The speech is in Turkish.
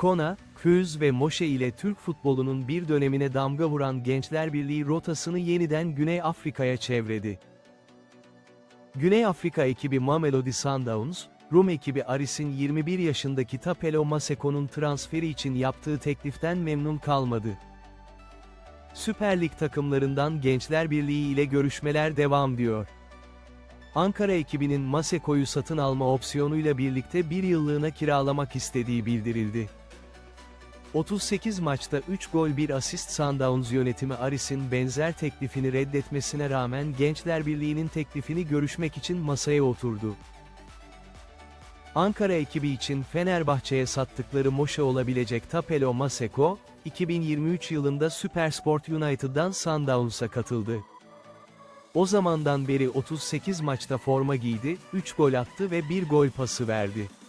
Kona, Köz ve Moşe ile Türk futbolunun bir dönemine damga vuran Gençler Birliği rotasını yeniden Güney Afrika'ya çevredi. Güney Afrika ekibi Mamelodi Sundowns, Rum ekibi Aris'in 21 yaşındaki Tapelo Maseko'nun transferi için yaptığı tekliften memnun kalmadı. Süper Lig takımlarından Gençler Birliği ile görüşmeler devam diyor. Ankara ekibinin Maseko'yu satın alma opsiyonuyla birlikte bir yıllığına kiralamak istediği bildirildi. 38 maçta 3 gol 1 asist Sundowns yönetimi Aris'in benzer teklifini reddetmesine rağmen Gençler Birliği'nin teklifini görüşmek için masaya oturdu. Ankara ekibi için Fenerbahçe'ye sattıkları Moşe olabilecek Tapelo Maseko, 2023 yılında Süpersport United'dan Sundowns'a katıldı. O zamandan beri 38 maçta forma giydi, 3 gol attı ve 1 gol pası verdi.